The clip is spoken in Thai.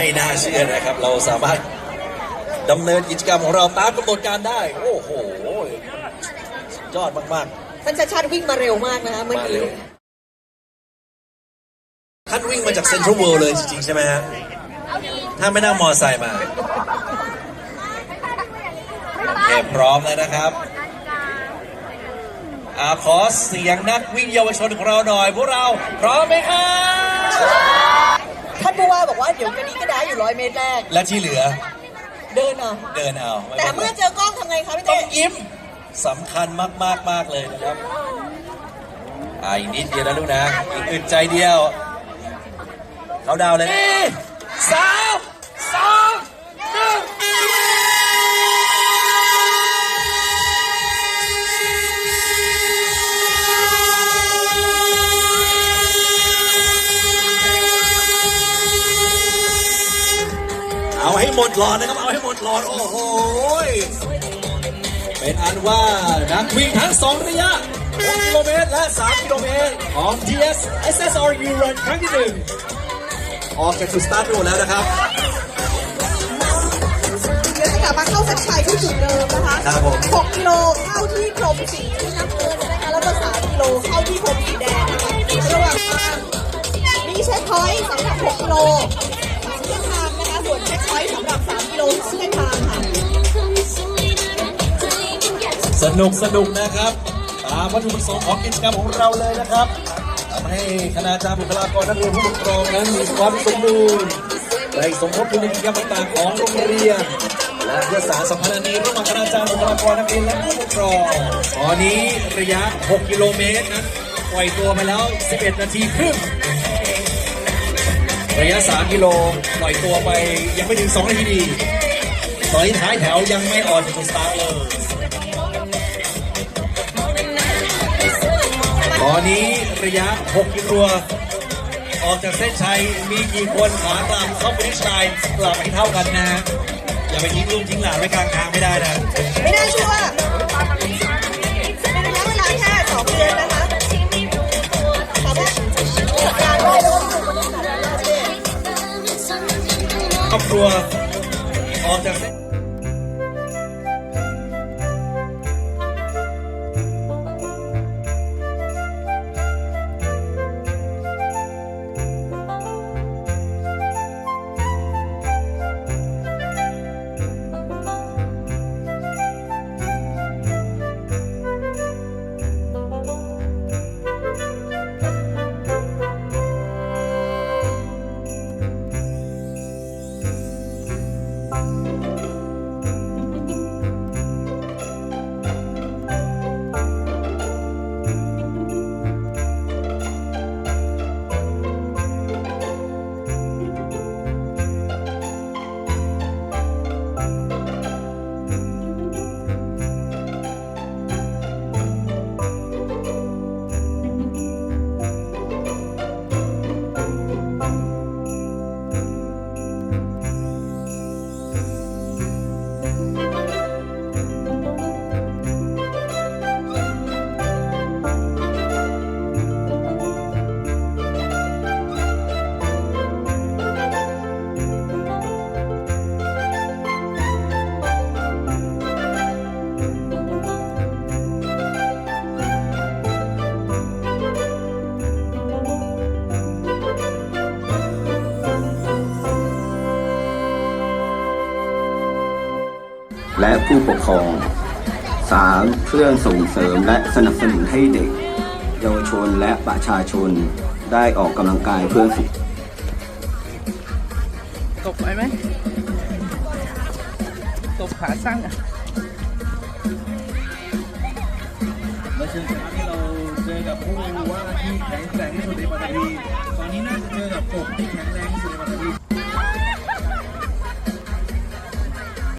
ไม่น่าเชื่อนะครับ เราสามารถดำเนินกิจกรรมของเราตามกำหนดการได้ โอ้โหสุดยอดมาก ท่านชาติชาติวิ่งมาเร็วมากนะคะๆเมื่อมากี้เร็วท่านวิ่งมาจากเซ็นทรัลเวิลด์เลยจริงๆ ใช่ไหมฮะ ถ้าไม่นั่งมอไซค์มาโอเคพร้อมแล้วนะครับอาขอเสียงนักวิ่งเยาวชนของเราหน่อย พวกเราพร้อมไหมครับท่านผู้ ว่าบอกว่าเดี๋ยวกันนี้ก็ได้อยู่ร้อยเมตรแรก และที่เหลือเดินเอาเดินเอาไแต่ป็นไรเมื่อเจอกล้องทำไงคะพี่ต้อเต้งยิ้มสำคัญมากมากมากๆเลยนะครับอ่าอีกนิดเดียวนะลูกนะอีกอึดใจเดียวเขาดาวน์เลยนี่ส ให้หมดหลอดนะครับ เอาให้หมดหลอด โอ้โห เป็นอันว่านักวิ่งทั้งสองระยะ6กิโลเมตรและ 3 กิโลเมตรของ TS SSRU Run ครั้งที่หนึ่งออกจากจุดสตาร์ทโดแล้วนะครับ เดี๋ยวจะกลับมาเข้าเส้นชัยที่จุดเดิมนะคะครับผม 6กิโลเข้าที่พรมสีน้ำเงินนะคะ แล้วก็3กิโลเข้าที่พรมสีแดงนะคะระหว่างทางมีเช็คพอยต์สำหรับ6กิโล สนทางค่ะสนุกสนุกนะครับตามวัตถุประสงค์ของกิจกรรมของเราเลยนะครับทำให้คณาจารย์บุคลากรนักเรียนผู้ปกครองนั้นมีความสมบูรณ์ได้สมทบทุนในกิจกรรมต่างๆของโรงเรียนและเพื่อสารสัมพันธ์นี้ระหว่างคณาจารย์บุคลากรนักเรียนและผู้ปกครองตอนนี้ระยะ 6 กิโลเมตรนั้นปล่อยตัวมาแล้ว 11 นาทีครึ่ง ระยะ 3 กิโลปล่อยตัวไปยังไม่ถึง 2 นาทีดี ตอนนี้ท้ายแถวยังไม่ออกจากจุดสตาร์เลยตอนนี้ระยะ 6 กิโลออกจากเส้นชัยมีกี่คนขากลับเข้าไปที่ชายกลับให้เท่ากันนะฮะอย่าไปทิ้งลูกทิ้งหลานไว้กลางทางไม่ได้นะ ไม่น่าเชื่อว่าเป็นระยะเวลาแค่สองเดือนนะ ครอบ และผู้ปกครอง 3. เพื่อส่งเสริมและสนับสนุนให้เด็ก เยาวชนและประชาชนได้ออกกำลังกายเพื่อสุขตกไปไหมตกขาสั้นอะเมื่อเช้าที่เราเจอกับผู้ว่าที่แข็งแกร่งที่สุดในปัตตานีตอนนี้น่าจะเจอกับกบที่แข็งแรง